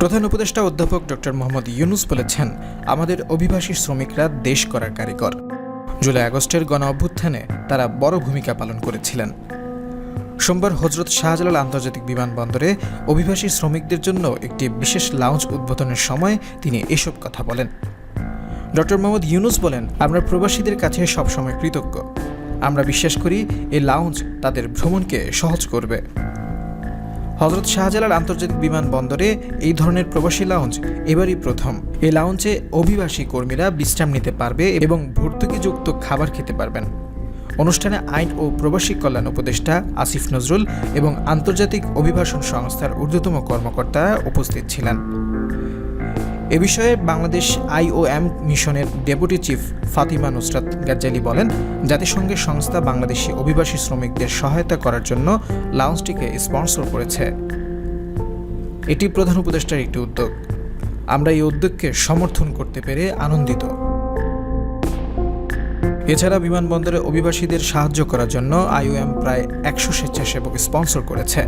প্রধান উপদেষ্টা অধ্যাপক ডক্টর মোহাম্মদ ইউনুস বলেছেন, আমাদের অভিবাসী শ্রমিকরা দেশ করার কারিগর। জুলাই আগস্টের গণ অভ্যুত্থানে তারা বড় ভূমিকা পালন করেছিলেন। সোমবার হজরত শাহজালাল আন্তর্জাতিক বিমানবন্দরে অভিবাসী শ্রমিকদের জন্য একটি বিশেষ লাউঞ্জ উদ্বোধনের সময় তিনি এসব কথা বলেন। ডক্টর মোহাম্মদ ইউনুস বলেন, আমরা প্রবাসীদের কাছে সবসময় কৃতজ্ঞ। আমরা বিশ্বাস করি, এই লাউঞ্জ তাদের ভ্রমণকে সহজ করবে। হজরত শাহজালাল আন্তর্জাতিক বিমানবন্দরে এই ধরনের প্রবাসী লাউঞ্জ এবারই প্রথম। এই লাউঞ্জে অভিবাসী কর্মীরা বিশ্রাম নিতে পারবে এবং ভর্তুকিযুক্ত খাবার খেতে পারবেন। অনুষ্ঠানে আইন ও প্রবাসী কল্যাণ উপদেষ্টা আসিফ নজরুল এবং আন্তর্জাতিক অভিবাসন সংস্থার ঊর্ধ্বতম কর্মকর্তারা উপস্থিত ছিলেন। এ বিষয়ে বাংলাদেশ আইওএম মিশনের ডেপুটি চিফ ফাতিমা নুসরাত গাজ্জালি বলেন জাতিসংঘের সংস্থা বাংলাদেশি অভিবাসী শ্রমিকদের সহায়তা করার জন্য লাউঞ্জটিকে স্পন্সর করেছে। এটি প্রধান উপদেষ্টার একটি উদ্যোগ। আমরা এই উদ্যোগকে সমর্থন করতে পেরে আনন্দিত। এছাড়া বিমানবন্দরে অভিবাসীদের সাহায্য করার জন্য আইওএম প্রায় একশো স্বেচ্ছাসেবক স্পন্সর করেছে।